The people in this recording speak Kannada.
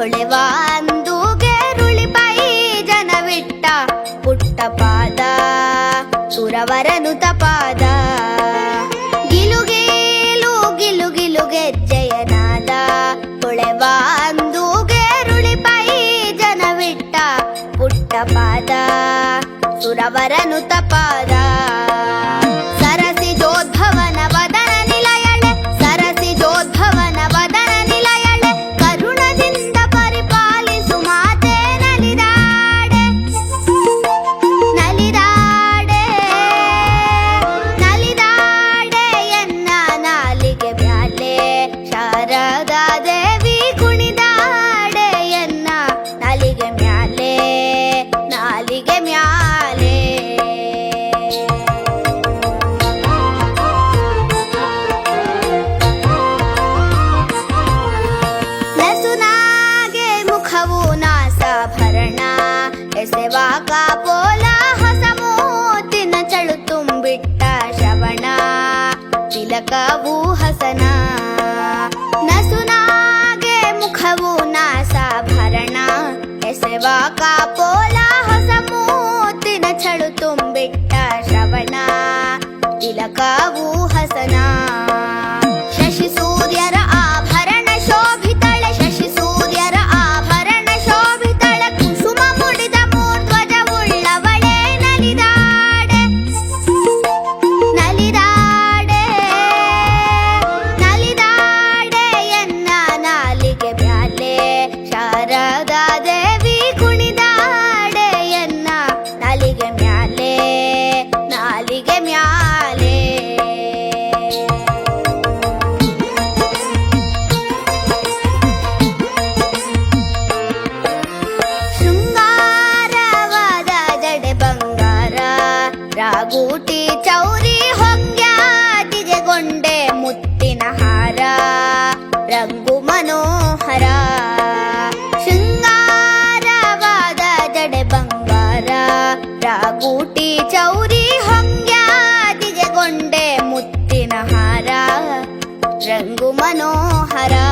ಹೊಳೆವ ಅಂದು ಗೆರುಳಿಪಾಯಿ ಜನವಿಟ್ಟ ಪುಟ್ಟ ಪಾದ ಸುರವರನುತ ಪಾದ ಗಿಲುಗೇಲು ಗಿಲುಗಿಲುಗೆ ಜಯನಾದ ಹೊಳೆವ ಅಂದು ಗೆರುಳಿಪಾಯಿ ಜನವಿಟ್ಟ ಪುಟ್ಟ ಪಾದ ಸುರವರನುತ ನಾವು ನಾಸಾಭರಣ ಎಸೆವಾಕ ಪೋಲ ಹಸಮೂತಿನ ಚಳು ತುಂಬಿಟ್ಟ ಶ್ರವಣ ತಿಲಕವು ಹಸನ ನಸುನಾಗೆ ಮುಖವು ನಾಸಾಭರಣ ಎಸೆವಾಕ రంగు మనోహరా.